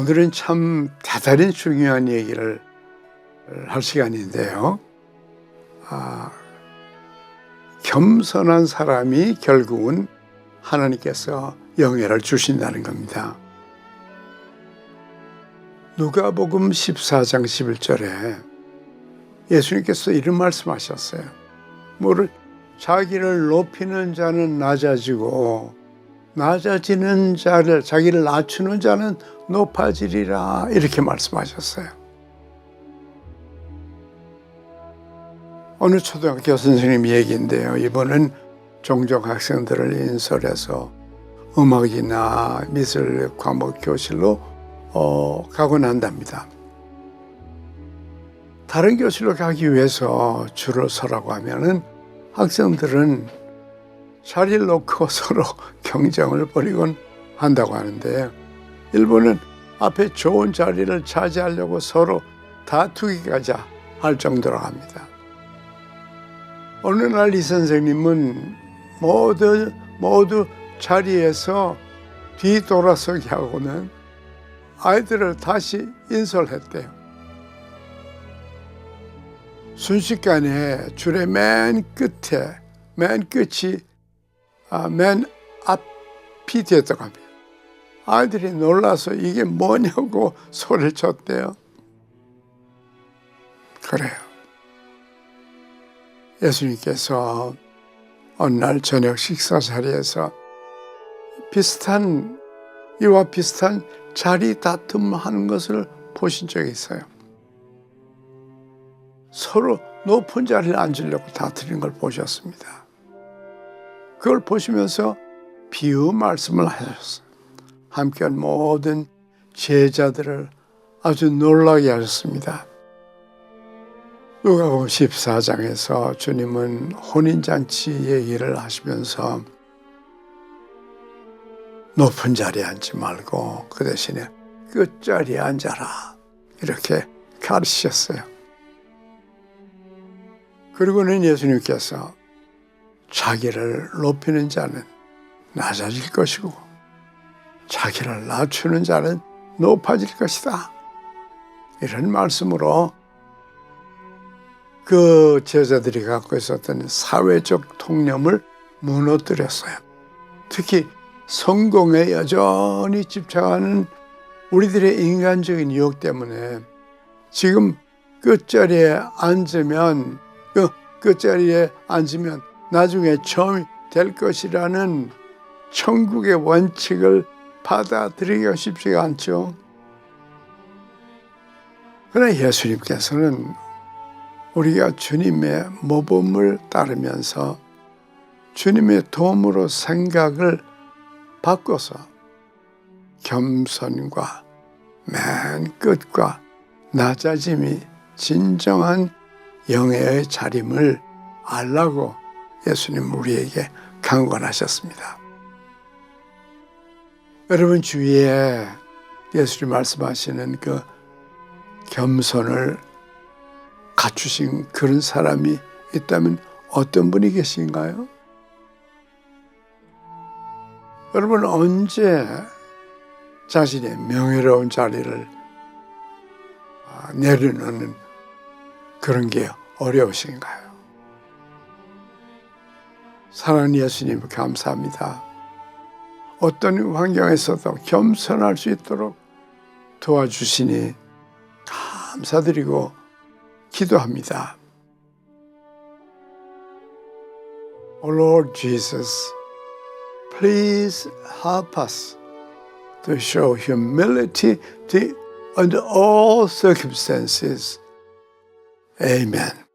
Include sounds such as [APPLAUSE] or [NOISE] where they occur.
오늘은 참 대단히 중요한 얘기를 할 시간인데요. 아, 겸손한 사람이 결국은 하나님께서 영예를 주신다는 겁니다. 누가복음 14장 11절에 예수님께서 이런 말씀하셨어요. 뭐를 자기를 높이는 자는 낮아지고 낮아지는 자를 자기를 낮추는 자는 높아지리라 이렇게 말씀하셨어요. 어느 초등학교 선생님 얘기인데요. 이번은 종족 학생들을 인솔해서 음악이나 미술 과목 교실로 어, 가고 난답니다. 다른 교실로 가기 위해서 줄을 서라고 하면은 학생들은 자리를 놓고 [LAUGHS] 서로 경쟁을 벌이곤 한다고 하는데 일본은 앞에 좋은 자리를 차지하려고 서로 다투기까지 할 정도로 합니다. 어느 날 이 선생님은 모두 모두 자리에서 뒤돌아서게 하고는 아이들을 다시 인솔했대요. 순식간에 줄의 맨 끝에 맨 끝이 아, 맨 앞이 되었다고 합니다. 아이들이 놀라서 이게 뭐냐고 [LAUGHS] 소리를 쳤대요. 그래요. 예수님께서 어느 날 저녁 식사 자리에서 비슷한 이와 비슷한 자리 다툼하는 것을 보신 적이 있어요. 서로 높은 자리를 앉으려고 다투는 걸 보셨습니다. 그걸 보시면서 비유 말씀을 하셨어요. 함께한 모든 제자들을 아주 놀라게 하셨습니다. 누가복음 14장에서 주님은 혼인잔치 얘기를 하시면서 높은 자리에 앉지 말고 그 대신에 끝자리에 앉아라 이렇게 가르치셨어요. 그리고는 예수님께서 자기를 높이는 자는 낮아질 것이고 자기를 낮추는 자는 높아질 것이다. 이런 말씀으로 그 제자들이 갖고 있었던 사회적 통념을 무너뜨렸어요. 특히 성공에 여전히 집착하는 우리들의 인간적인 유혹 때문에 지금 끝자리에 앉으면 그 끝자리에 앉으면 나중에 처음이 될 것이라는 천국의 원칙을 받아들이기가 쉽지가 않죠. 그러나 예수님께서는 우리가 주님의 모범을 따르면서 주님의 도움으로 생각을 바꿔서 겸손과 맨 끝과 낮아짐이 진정한 영예의 자림을 알라고 예수님 우리에게 강권하셨습니다. 여러분 주위에 예수님 말씀하시는 그 겸손을 갖추신 그런 사람이 있다면 어떤 분이 계신가요? 여러분 언제 자신의 명예로운 자리를 내려놓는 그런 게 어려우신가요? 사랑하는 예수님 감사합니다. 어떤 환경에서도 겸손할 수 있도록 도와주시니 감사드리고 기도합니다. O Lord Jesus, please help us to show humility to, under all circumstances. Amen.